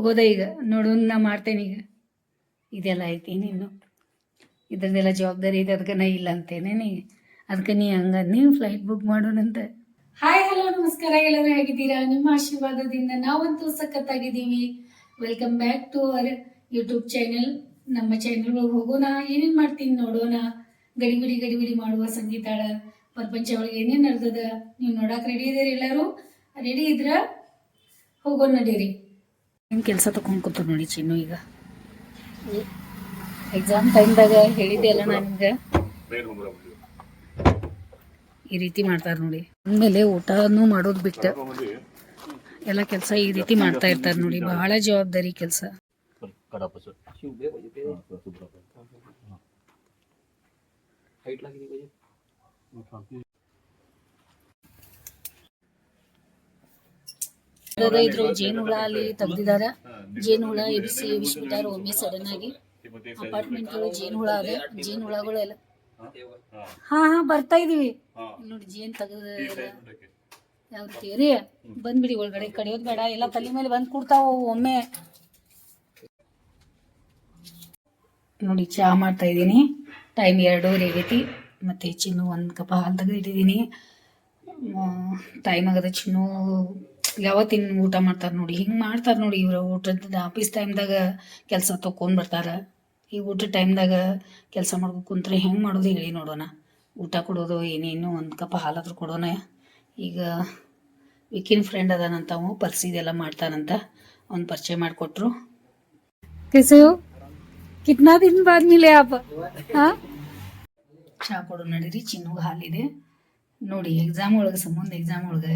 ಹೋಗೋದ ಈಗ. ನೋಡು, ನಾ ಮಾಡ್ತೇನೆ ಈಗ. ಇದೆಲ್ಲ ಐತಿ ನೀನು. ಇದ್ರದ್ದೆಲ್ಲ ಜವಾಬ್ದಾರಿ ಇದೆ ಅದಕ್ಕೆ ನಾ ಇಲ್ಲ ಅಂತೇನೆ ನೀ. ಅದಕ್ಕೆ ನೀ ಹಂಗ, ನೀವು ಫ್ಲೈಟ್ ಬುಕ್ ಮಾಡೋಣಂತ ಹಾಯ್ ಹಲೋ ನಮಸ್ಕಾರ. ಎಲ್ಲರೂ ಹೇಗಿದ್ದೀರಾ? ನಿಮ್ಮ ಆಶೀರ್ವಾದದಿಂದ ನಾವಂತೂ ಸಖತ್ತಾಗಿದ್ದೀವಿ. Welcome back to our YouTube channel ನಮ್ಮ ಚಾನೆಲ್ ಒಳಗೆ ಹೋಗೋಣ, ಏನೇನು ಮಾಡ್ತೀನಿ ನೋಡೋಣ. ಗಡಿಬಿಡಿ ಗಡಿಬಿಡಿ ಮಾಡುವ ಸಂಗೀತಾಳ. ಪ್ರಪಂಚ ಒಳಗೆ ಏನೇನು ನಡೆದದ, ನೀವು ನೋಡಕ್ಕೆ ರೆಡಿ ಇದೀರಿ ಎಲ್ಲರೂ? ರೆಡಿ ಇದ್ರ ಹೋಗೋಣ ನಡೀರಿ. ಏನು ಕೆಲಸ ತಗೊಂಡು ಕೂತು ನೋಡಿ ಚಿನ್ನು ಈಗ. ಎಕ್ಸಾಮ್ ಟೈಮ್ದಾಗ ಹೇಳಿದೆ ಅಲ್ಲ ನಾನು ನಿಮ್ಗೆ? ಈ ರೀತಿ ಮಾಡ್ತಾರೆ ನೋಡಿ. ಅಂದಮೇಲೆ ಊಟನೂ ಮಾಡೋದು ಬಿಟ್ಟು. ಎಲ್ಲ ಕೆಲಸ ಈ ರೀತಿ ಮಾಡ್ತಾ ಇರ್ತಾರೆ ನೋಡಿ. ಬಹಳ ಜವಾಬ್ದಾರಿ ಕೆಲಸ. ಇದ್ರು ಜೇನುಹುಳ ಅಲ್ಲಿ ತೆಗ್ದಿದಾರ ಜೇನುಹುಳ ಎಬಿಸಿ, ಎಬಿಸ್ಬಿಟ್ಟಾರ ಒಮ್ಮೆ ಸಡನ್ ಆಗಿ. ಅಪಾರ್ಟ್ಮೆಂಟ್ ಜೇನ್ ಜೇನುಹುಳ ಅದ ಜೇನುಹುಳಗಳು ಎಲ್ಲ ಹಾ ಹಾ, ಬರ್ತಾ ಇದೀವಿ. ನೋಡಿ, ಜೇನ್ ತಗದ ಯಾವ ರೀತಿ ರೀ ಬಂದ್ಬಿಡಿ, ಒಳಗಡೆ ಕಡಿಯೋದ್ ಬೇಡ. ಎಲ್ಲ ತಲೆ ಮೇಲೆ ಬಂದ್ ಕೂಡ್ತಾವ ಒಮ್ಮೆ. ನೋಡಿ ಚಹಾ ಮಾಡ್ತಾ ಇದ್ದೀನಿ. ಟೈಮ್ ಎರಡೂವರೆ ಆಗೈತಿ. ಮತ್ತೆ ಚಿನ್ನು ಒಂದು ಕಪ್ ಹಾಲು ತೆಗೆದಿಟ್ಟಿದ್ದೀನಿ ಟೈಮ್ ಆಗದ ಚಿನ್ನು ಯಾವತ್ತಿನ ಊಟ ಮಾಡ್ತಾರೆ ನೋಡಿ ಹಿಂಗೆ ಮಾಡ್ತಾರೆ ನೋಡಿ ಇವರು ಊಟದ ಆಫೀಸ್ ಟೈಮ್ದಾಗ ಕೆಲಸ ತೊಗೊಂಡ್ ಬರ್ತಾರೆ ಈ ಊಟದ ಟೈಮ್ದಾಗ ಕೆಲಸ ಮಾಡ್ಬೇಕು ಕುಂತ್ರೆ ಹೆಂಗೆ ಮಾಡೋದು ಹೇಳಿ ನೋಡೋಣ ಊಟ ಕೊಡೋದು ಏನೇನು ಒಂದು ಕಪ್ ಹಾಲಾದ್ರೂ ಕೊಡೋಣ ಈಗ ವಿಕಿನ್ ಫ್ರೆಂಡ್ ಅದಾನಂತ ಅವ ಪರಿಸಿದೆಲ್ಲ ಮಾಡ್ತಾನಂತ ಅವ್ನು ಪರಿಚಯ ಮಾಡಿಕೊಟ್ರು कैसे हो कितना दिन बाद मिले आप हाँ ಚಹಾ ಕೊಡು ನಡೀರಿ ಚಿನ್ನಗೆ ಹಾಲಿದೆ ನೋಡಿ ಎಕ್ಸಾಮ್ ಒಳಗೆ ಸಂಬಂಧ ಎಕ್ಸಾಮ್ ಒಳಗೆ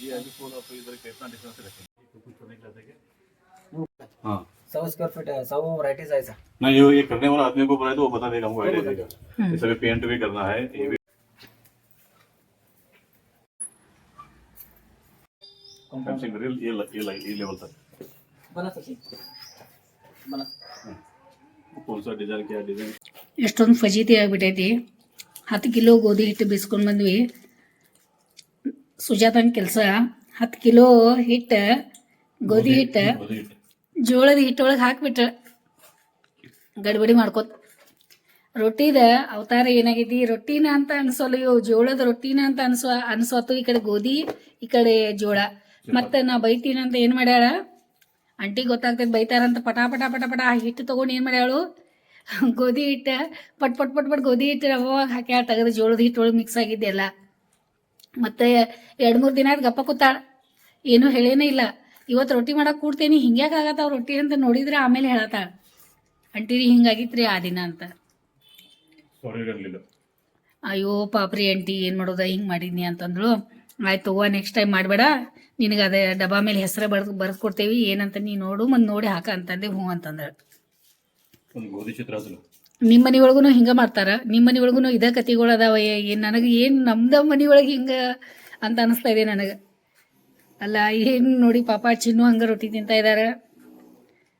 ये आगे फोन आप इधर कितना डिस्टेंस रखेंगे तो कुछ होने का क्या हाँ सौ स्क्वायर फीट है सौ वराइटीज है सर नहीं ये ये करने वाला आदमी को बोला है तो वो बता देगा हमको आइडिया देगा जैसे भी पेंट भी करना है ये भी फैंसिंग ग्रिल ये ल- ये ल- ये लेवल तक बना सकते बना कौन सा डिजाइन क्या डिजाइन ಎಷ್ಟೊಂದು ಫಜೀತಿ ಆಗ್ಬಿಟ್ಟೈತಿ ಹತ್ತು ಕಿಲೋ ಗೋಧಿ ಹಿಟ್ಟು ಬೀಸ್ಕೊಂಡು ಬಂದ್ವಿ ಸುಜಾತನ ಕೆಲಸ. ಹತ್ತು ಕಿಲೋ ಹಿಟ್ಟ ಗೋಧಿ ಹಿಟ್ಟು ಜೋಳದ ಹಿಟ್ಟೊಳಗೆ ಹಾಕ್ಬಿಟ್ರ ಗಡ್ಬಡಿ ಮಾಡ್ಕೋತ. ರೊಟ್ಟಿದ ಅವತಾರ ಏನಾಗೈತಿ? ರೊಟ್ಟಿನ ಅಂತ ಅನ್ಸೋಲ್ಲ ಇವು ಜೋಳದ ರೊಟ್ಟಿನ ಅಂತ ಅನ್ಸೋ ಅನ್ಸೋತು ಈ ಕಡೆ ಗೋಧಿ ಈ ಕಡೆ ಜೋಳ. ಮತ್ತೆ ನಾ ಬೈತೀನಿ ಅಂತ ಏನು ಮಾಡ್ಯಾಳ? ಅಂಟಿ ಗೊತ್ತಾಗ್ತೈತೆ ಬೈತಾರಂತ ಪಟ ಪಟ ಪಟ ಪಟ ಆ ಹಿಟ್ಟು ತೊಗೊಂಡು ಏನು ಮಾಡ್ಯಾಳು? ಗೋಧಿ ಹಿಟ್ಟು ಪಟ್ ಪಟ್ ಪಟ್ ಪಟ್ ಗೋಧಿ ಹಿಟ್ಟು ಅವಾಗ ಹಾಕ್ಯಾಳ ತೆಗೆದು ಜೋಳದ ಹಿಟ್ಟೊಳಗೆ ಮಿಕ್ಸ್ ಆಗಿದ್ದೆಲ್ಲ ಮತ್ತೆ ಎರಡು ಮೂರು ದಿನ ಗಪ್ಪ ಕೂತಾಳ. ಏನು ಹೇಳೇನೇ ಇಲ್ಲ. ಇವತ್ತು ರೊಟ್ಟಿ ಮಾಡಕ್ ಕೂಡ್ತೇನಿ ಹಿಂಗ್ಯಾಕೆ ಆಗತ್ತಾವ ರೊಟ್ಟಿ ಅಂತ ನೋಡಿದ್ರೆ ಆಮೇಲೆ ಹೇಳತ್ತಾಳ. ಅಂಟಿರಿ ಹಿಂಗಾಗಿತ್ರಿ ಆ ದಿನ ಅಂತ. ಅಯ್ಯೋ ಪಾಪ್ರಿ ಆಂಟಿ ಏನು ಮಾಡೋದ ಹಿಂಗೆ ಮಾಡಿದ್ನಿ ಅಂತಂದ್ರು ಆಯ್ತು ತಗೋ ನೆಕ್ಸ್ಟ್ ಟೈಮ್ ಮಾಡಬೇಡ. ನಿನಗೆ ಅದೇ ಡಬ್ಬಾ ಮೇಲೆ ಹೆಸರು ಬರ್ದು ಬರ್ದು ಕೊಡ್ತೇವಿ ಏನಂತ ನೀ ನೋಡು ಮತ್ತು ನೋಡಿ ಹಾಕ ಅಂತಂದೆ ಹ್ಞೂ ಅಂತಂದ್ರೆ ನಿಮ್ಮ ಮನೆ ಒಳಗೂ ಹಿಂಗೆ ಮಾಡ್ತಾರ ನಿಮ್ಮ ಮನೆ ಒಳಗೂ ಇದೇ ಕತಿಗಳು ಅದಾವ ಏನು ನನಗೆ ಏನು ನಮ್ದು ಒಳಗೆ ಹಿಂಗೆ ಅಂತ ಅನಿಸ್ತಾ ಇದೆ ನನಗೆ. ಅಲ್ಲ, ಏನು ನೋಡಿ ಪಾಪ ಚಿನ್ನು ಹಂಗೆ ರೊಟ್ಟಿ ತಿಂತಾ ಇದ್ದಾರೆ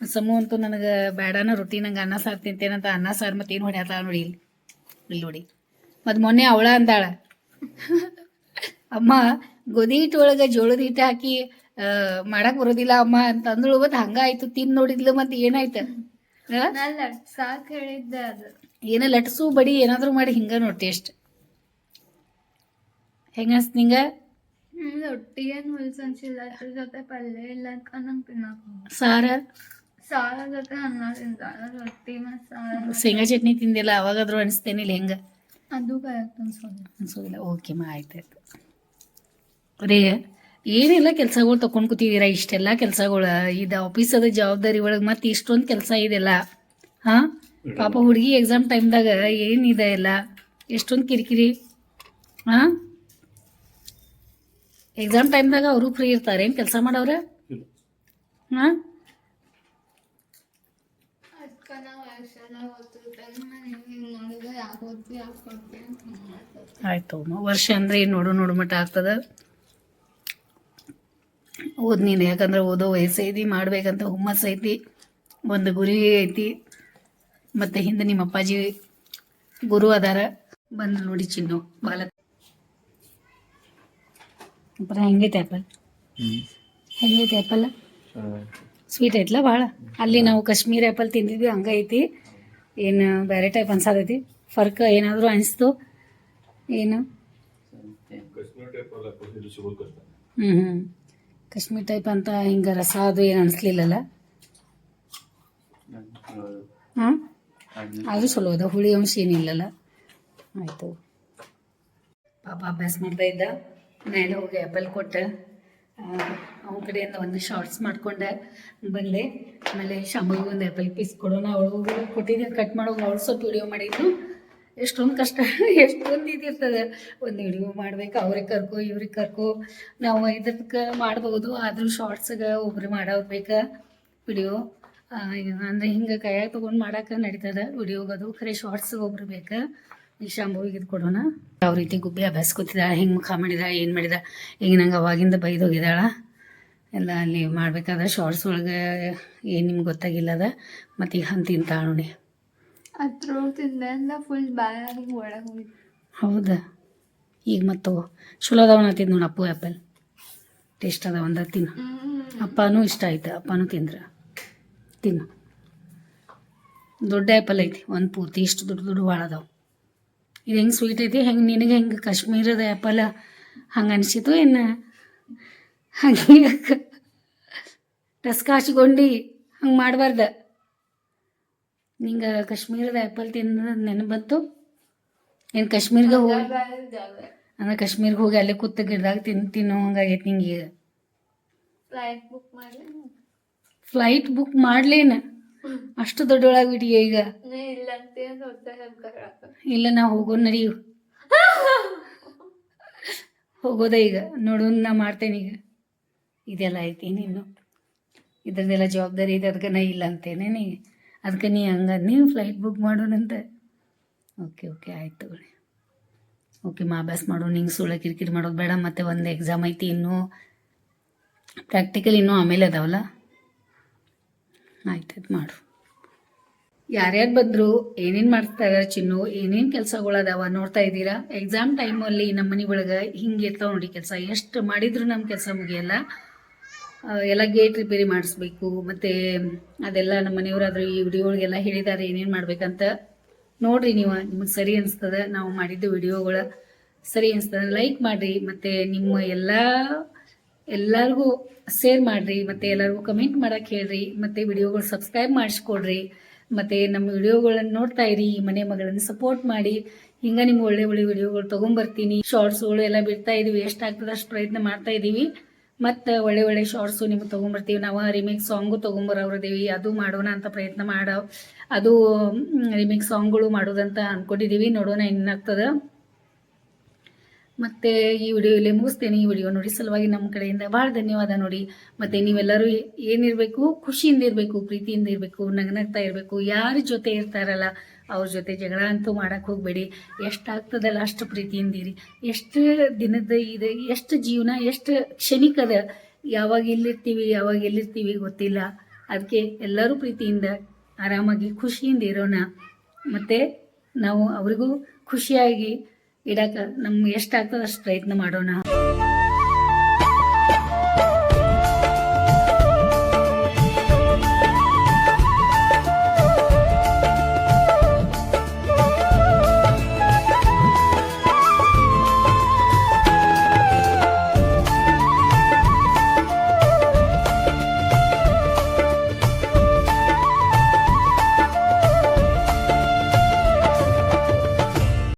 ಸಮೂ ಅಂತೂ ನನಗೆ ಬೇಡನ ರೊಟ್ಟಿ, ನಂಗೆ ಅನ್ನ ಸಾರು ತಿಂತೇನಂತ ಅನ್ನ ಸಾರು ಮತ್ತೆ ಏನು ಹೊಡ್ಯಾತ ನೋಡಿ ಇಲ್ಲಿ ಇಲ್ಲಿ ನೋಡಿ. ಮತ್ತು ಮೊನ್ನೆ ಅವಳ ಅಂದಾಳ. ಅಮ್ಮ, ಗೋಧಿ ಹಿಟ್ಟು ಒಳಗೆ ಜೋಳದ ಹಿಟ್ಟು ಹಾಕಿ ಮಾಡಕ್ಕೆ ಬರೋದಿಲ್ಲ ಅಮ್ಮ ಅಂತಂದಳು, ಮತ್ತು ಹಂಗಾಯ್ತು ತಿಂದು ನೋಡಿದ್ಲು ಮತ್ತು ಏನಾಯ್ತು? ನಾನು ಲಟ್ಸಾಕ್ ಹೇಳಿದ್ದೆ ಅದು. ಏನ ಲಟ್ಸು ಬಡಿ ಏನಾದರೂ ಮಾಡಿ ಹಿಂಗ ನೋಡಿ ಟೇಸ್ಟ್ ಹೆಂಗ ಅನ್ಸ್ತ ನಿಂಗ? ಹ್ಮ್ ರೊಟ್ಟಿ ಏನ್ ಹೊಲ್ಸ್ ಅನ್ಸಿಲ್ಲ ಅದ್ರ ಜೊತೆ ಪಲ್ಯ ಇಲ್ಲ ಅಂತ ನಂಗೆ ತಿನ್ನಕ್ ಸಾರ? ಸಾರ ಜೊತೆ ಅನ್ನ ತಿಂತಾರ ರೊಟ್ಟಿ ಮತ್ತು ಸಾರ ಶೇಂಗಾ ಚಟ್ನಿ ತಿಂದಿಲ್ಲ ಅವಾಗಾದ್ರೂ ಅನಿಸ್ತೇನಿಲ್ಲ ಹೆಂಗ? ಅದು ಕರೆಕ್ಟ್ ಅನ್ಸೋದಿಲ್ಲ. ಅನ್ಸೋದಿಲ್ಲ. ಓಕೆ ಮಾ ಆಯ್ತಾಯ್ತು. ರೇ ಏನೆಲ್ಲ ಕೆಲಸಗಳು ತಕೊಂಡ್ ಕೂತಿದ್ದೀರಾ ಇಷ್ಟೆಲ್ಲ ಕೆಲಸಗಳು. ಇದು ಆಫೀಸದ ಜವಾಬ್ದಾರಿ ಒಳಗೆ ಮತ್ತೆ ಇಷ್ಟೊಂದು ಕೆಲಸ ಇದೆಲ್ಲ. ಹಾ? ಪಾಪ ಹುಡುಗಿ ಎಕ್ಸಾಮ್ ಟೈಮ್ದಾಗ ಏನಿದೆ ಎಲ್ಲ? ಎಷ್ಟೊಂದು ಕಿರಿಕಿರಿ. ಹಾಂ? ಎಕ್ಸಾಮ್ ಟೈಮ್ದಾಗ ಅವರು ಫ್ರೀ ಇರ್ತಾರೆ. ಏನು ಕೆಲಸ ಮಾಡವ್ರ? ಹಾಂ? ಆಯ್ತು ವರ್ಷ ಅಂದ್ರೆ ಏನು ನೋಡು ನೋಡು ಮಟ್ಟ ಆಗ್ತದ. ಓದ್ ನೀನು ಯಾಕಂದ್ರೆ ಓದೋ ವಯಸ್ಸೈತಿ ಮಾಡ್ಬೇಕಂತ ಹುಮ್ಮಸ್ಸು ಐತಿ ಒಂದು ಗುರಿ ಐತಿ. ಮತ್ತೆ ಹಿಂದೆ ನಿಮ್ಮ ಅಪ್ಪಾಜಿ ಗುರು ಅದಾರ ಬಂದು ನೋಡಿ ಚಿನ್ನು ಬಾಲ. ಹೆಂಗೈತೆ ಆ್ಯಪಲ್? ಹೆಂಗೈತೆ ಆ್ಯಪಲ್? ಸ್ವೀಟ್ ಐತ್ಲ ಭಾಳ. ಅಲ್ಲಿ ನಾವು ಕಾಶ್ಮೀರ್ ಆ್ಯಪಲ್ ತಿಂದಿದ್ವಿ ಹಂಗೈತಿ ಏನು ಬೇರೆ ಟೈಪ್ ಅನ್ಸತೈತಿ ಫರ್ಕ್ ಏನಾದರೂ ಅನಿಸ್ತು? ಏನು? ಹ್ಞೂ ಹ್ಞೂ ಕಾಶ್ಮೀರ್ ಟೈಪ್ ಅಂತ ಹಿಂಗೆ ರಸ ಅದು ಏನು ಅನಿಸ್ಲಿಲ್ಲಲ್ಲ? ಹಾಂ? ಅದು ಚಲೋ ಅದ, ಹುಳಿ ಅಂಶ ಏನಿಲ್ಲಲ್ಲ ಆಯಿತು. ಪಾಪ ಅಭ್ಯಾಸ ಮಾಡ್ತಾ ಇದ್ದ. ಮೇಲೆ ಹೋಗಿ ಆ್ಯಪಲ್ ಕೊಟ್ಟೆ. ಅವನ ಕಡೆಯಿಂದ ಒಂದು ಶಾರ್ಟ್ಸ್ ಮಾಡ್ಕೊಂಡೆ. ಬಂದೆ. ಆಮೇಲೆ ಶಾಮಿಗೆ ಒಂದು ಆ್ಯಪಲ್ ಪೀಸ್ ಕೊಡೋಣ. ಅವಳು ಕೊಟ್ಟಿದ್ದೆ ಕಟ್ ಮಾಡೋಕೆ ಅವಳು ಸ್ವಲ್ಪ ವಿಡಿಯೋ ಮಾಡಿದ್ದು ಎಷ್ಟೊಂದು ಕಷ್ಟ, ಎಷ್ಟೊಂದು ಇದಿರ್ತದೆ ಒಂದು ವಿಡಿಯೋ ಮಾಡ್ಬೇಕು, ಅವ್ರಿಗೆ ಕರ್ಕೊ, ಇವ್ರಿಗೆ ಕರ್ಕೊ. ನಾವು ಇದಕ್ಕೆ ಮಾಡ್ಬೋದು, ಆದರೂ ಶಾರ್ಟ್ಸ್ಗೆ ಒಬ್ರು ಬೇಕಾ ವಿಡಿಯೋ ಅಂದ್ರೆ ಹಿಂಗೆ ಕೈಯಾಗ ತೊಗೊಂಡು ಮಾಡಕ್ಕೆ ನಡೀತದೆ ಅದು. ಖರೆ ಶಾರ್ಟ್ಸ್ಗೆ ಒಬ್ರು ಬೇಕಾ. ಈ ಶಾಂಭವಿಗೆ ಇದು ಕೊಡೋಣ. ಯಾವ ರೀತಿ ಗುಬ್ಬಿ ಅಭ್ಯಾಸ ಕೂತಿದ ಹೆಂಗೆ ಮುಖ ಮಾಡಿದ, ಏನು ಮಾಡಿದ ಈಗ ನಂಗೆ ಅವಾಗಿಂದ ಬೈದೋಗಿದ್ದಾಳ ಎಲ್ಲ ಅಲ್ಲಿ ಮಾಡ್ಬೇಕಾದ್ರೆ ಶಾರ್ಟ್ಸ್ ಒಳಗೆ ಏನು ನಿಮ್ಗೆ ಗೊತ್ತಾಗಿಲ್ಲದ. ಮತ್ತೆ ಈಗ ಹಂತಿಂತ ನೋಡಿ. ಫುಲ್ ಬಾಯಾಗಿ ಒಳಗೆ ಹೋಯ್ತು. ಹೌದಾ? ಈಗ ಮತ್ತು ಚಲೋ ಅದಾವ ತಿಂದು ನೋಡಿ ಅಪ್ಪು ಆ್ಯಪಲ್ ಟೇಸ್ಟ್ ಅದಾವ ಅಂದ ತಿನ್ನು. ಅಪ್ಪನೂ ಇಷ್ಟ ಆಯ್ತು ಅಪ್ಪನೂ ತಿಂದ್ರ. ತಿನ್ನು. ದೊಡ್ಡ ಆ್ಯಪಲ್ ಐತಿ ಒಂದು ಪೂರ್ತಿ. ಇಷ್ಟು ದೊಡ್ಡ ದೊಡ್ಡ ಭಾಳ ಅದಾವ. ಇದು ಹೆಂಗೆ ಸ್ವೀಟ್ ಐತಿ? ಹೆಂಗೆ ನಿನಗೆ ಹೆಂಗೆ ಕಾಶ್ಮೀರದ ಆ್ಯಪಲ್ ಹಂಗೆ ಅನಿಸಿತು ಏನು? ಹಂಗೆ ಟಸ್ಕ ಹಚ್ಕೊಂಡು ಹಂಗೆ ಮಾಡಬಾರ್ದ? ನಿಂಗೆ ಕಾಶ್ಮೀರದ ಆ್ಯಪಲ್ ತಿಂದ ನೆನಪು ಬಂತು? ಏನು ಕಾಶ್ಮೀರ್ಗೆ ಹೋಗಿ ಅಂದ್ರೆ ಕಾಶ್ಮೀರ್ಗೆ ಹೋಗಿ ಅಲ್ಲೇ ಕೂತ ಗಿಡದಾಗ ತಿನ್ ತಿನ್ನೋ ಹಂಗಾಗೈತೆ ನಿಂಗೆ ಈಗ. ಫ್ಲೈಟ್ ಬುಕ್ ಮಾಡಿ ಫ್ಲೈಟ್ ಬುಕ್ ಮಾಡ್ಲೇನ? ಅಷ್ಟು ಬಿಡಿ ಈಗ? ಇಲ್ಲ ನಾ ಹೋಗೋ ನಡಿ ಹೋಗೋದ ಈಗ. ನೋಡು ನಾ ಮಾಡ್ತೇನೆ ಈಗ. ಇದೆಲ್ಲ ಐತಿ ನೀನು. ಇದ್ರದ್ದೆಲ್ಲ ಜವಾಬ್ದಾರಿ ಇದೆ ಅದಕ್ಕೆ ನಾ ಇಲ್ಲ ಅಂತೇನೆ ನೀ. ಅದಕ್ಕೆ ನೀ ಹಂಗ ನೀವು ಫ್ಲೈಟ್ ಬುಕ್ ಮಾಡೋಣಂತೆ ಓಕೆ ಓಕೆ ಆಯ್ತು ಓಕೆ ಮಾ ಅಭ್ಯಾಸ ಮಾಡು, ನಿಂಗೆ ಸುಳ್ಳ ಕಿರಿಕಿರಿ ಮಾಡೋದು ಬೇಡ, ಮತ್ತು ಒಂದು ಎಕ್ಸಾಮ್ ಐತಿ ಇನ್ನೂ. ಪ್ರಾಕ್ಟಿಕಲ್ ಇನ್ನೂ ಆಮೇಲೆ ಅದಾವಲ್ಲ? ಆಯ್ತು ಮಾಡು. ಯಾರ್ಯಾರು ಬಂದರು, ಏನೇನು ಮಾಡ್ತಾರೆ ಚಿನ್ನು, ಏನೇನು ಕೆಲಸಗಳು ಅದಾವ ನೋಡ್ತಾ ಇದ್ದೀರಾ? ಎಕ್ಸಾಮ್ ಟೈಮಲ್ಲಿ ನಮ್ಮ ಮನೆ ಒಳಗೆ ಹಿಂಗೆ ಇರ್ತಾವೆ ನೋಡಿ ಕೆಲಸ, ಎಷ್ಟು ಮಾಡಿದ್ರು ನಮ್ಮ ಕೆಲಸ ಮುಗಿಯಲ್ಲ? ಎಲ್ಲ ಗೇಟ್ ರಿಪೇರಿ ಮಾಡಿಸ್ಬೇಕು, ಮತ್ತು ಅದೆಲ್ಲ ನಮ್ಮ ಮನೆಯವರಾದ್ರು ಈ ವಿಡಿಯೋಗಳಿಗೆಲ್ಲ ಹೇಳಿದ್ದಾರೆ, ಏನೇನು ಮಾಡ್ಬೇಕಂತ ನೋಡ್ರಿ ನೀವು, ನಿಮಗೆ ಸರಿ ಅನಿಸ್ತದೆ? ನಾವು ಮಾಡಿದ್ದು ವಿಡಿಯೋಗಳು ಸರಿ ಅನಿಸ್ತದೆ? ಲೈಕ್ ಮಾಡಿರಿ, ಮತ್ತು ನಿಮ್ಮ ಎಲ್ಲ, ಎಲ್ಲರಿಗೂ ಶೇರ್ ಮಾಡಿರಿ, ಮತ್ತು ಎಲ್ಲರಿಗೂ ಕಮೆಂಟ್ ಮಾಡೋಕೆ ಹೇಳ್ರಿ, ಮತ್ತು ವಿಡಿಯೋಗಳು ಸಬ್ಸ್ಕ್ರೈಬ್ ಮಾಡಿಸ್ಕೊಡ್ರಿ, ಮತ್ತು ನಮ್ಮ ವಿಡಿಯೋಗಳನ್ನು ನೋಡ್ತಾ ಇರಿ ಮನೆ ಮಗಳನ್ನು ಸಪೋರ್ಟ್ ಮಾಡಿ, ಹಿಂಗೆ ನಿಮ್ಗೆ ಒಳ್ಳೆ ಒಳ್ಳೆ ವಿಡಿಯೋಗಳು ತೊಗೊಂಬರ್ತೀನಿ ಶಾರ್ಟ್ಸ್ಗಳು ಎಲ್ಲ ಬಿಡ್ತಾ ಇದೀವಿ ಎಷ್ಟಾಗ್ತದೆ ಅಷ್ಟು ಪ್ರಯತ್ನ ಮಾಡ್ತಾ ಇದ್ದೀವಿ ಮತ್ತು ಒಳ್ಳೆ ಒಳ್ಳೆ ಶಾರ್ಟ್ಸು ನಿಮ್ಗೆ ತೊಗೊಂಬರ್ತೀವಿ. ನಾವು ರಿಮೇಕ್ ಸಾಂಗು ದೇವಿ ಅದು ಮಾಡೋಣ ಅಂತ ಪ್ರಯತ್ನ ಮಾಡೋ, ಅದು ರಿಮೇಕ್ ಸಾಂಗ್ಗಳು ಮಾಡೋದಂತ ಅಂದ್ಕೊಂಡಿದ್ದೀವಿ ನೋಡೋಣ ಏನಾಗ್ತದೆ. ಮತ್ತು ಈ ವಿಡಿಯೋ ಇಲ್ಲಿ ಮುಗಿಸ್ತೇನೆ. ಈ ವಿಡಿಯೋ ನೋಡಿ ಸಲುವಾಗಿ ನಮ್ಮ ಕಡೆಯಿಂದ ಭಾಳ ಧನ್ಯವಾದ ನೋಡಿ. ಮತ್ತು ನೀವೆಲ್ಲರೂ ಏನಿರಬೇಕು, ಖುಷಿಯಿಂದ ಇರಬೇಕು, ಪ್ರೀತಿಯಿಂದ ಇರಬೇಕು, ನಗನಗ್ತಾ ಇರಬೇಕು, ಯಾರ ಜೊತೆ ಇರ್ತಾರಲ್ಲ ಅವ್ರ ಜೊತೆ ಜಗಳ ಅಂತೂ ಮಾಡಕ್ಕೆ ಹೋಗಬೇಡಿ. ಎಷ್ಟಾಗ್ತದಲ್ಲ ಅಷ್ಟು ಪ್ರೀತಿಯಿಂದ ಇರಿ ಎಷ್ಟು ದಿನದ ಇದೆ, ಎಷ್ಟು ಜೀವನ, ಎಷ್ಟು ಕ್ಷಣಿಕದ ಯಾವಾಗ ಎಲ್ಲಿರ್ತೀವಿ ಯಾವಾಗ ಎಲ್ಲಿರ್ತೀವಿ ಗೊತ್ತಿಲ್ಲ. ಅದಕ್ಕೆ ಎಲ್ಲರೂ ಪ್ರೀತಿಯಿಂದ, ಆರಾಮಾಗಿ, ಖುಷಿಯಿಂದ ಇರೋಣ. ಮತ್ತು ನಾವು ಅವರಿಗೂ ಖುಷಿಯಾಗಿ ಇಡಕ್ಕೆ ನಮ್ಗೆ ಎಷ್ಟಾಗ್ತದೆ ಅಷ್ಟು ಪ್ರಯತ್ನ ಮಾಡೋಣ.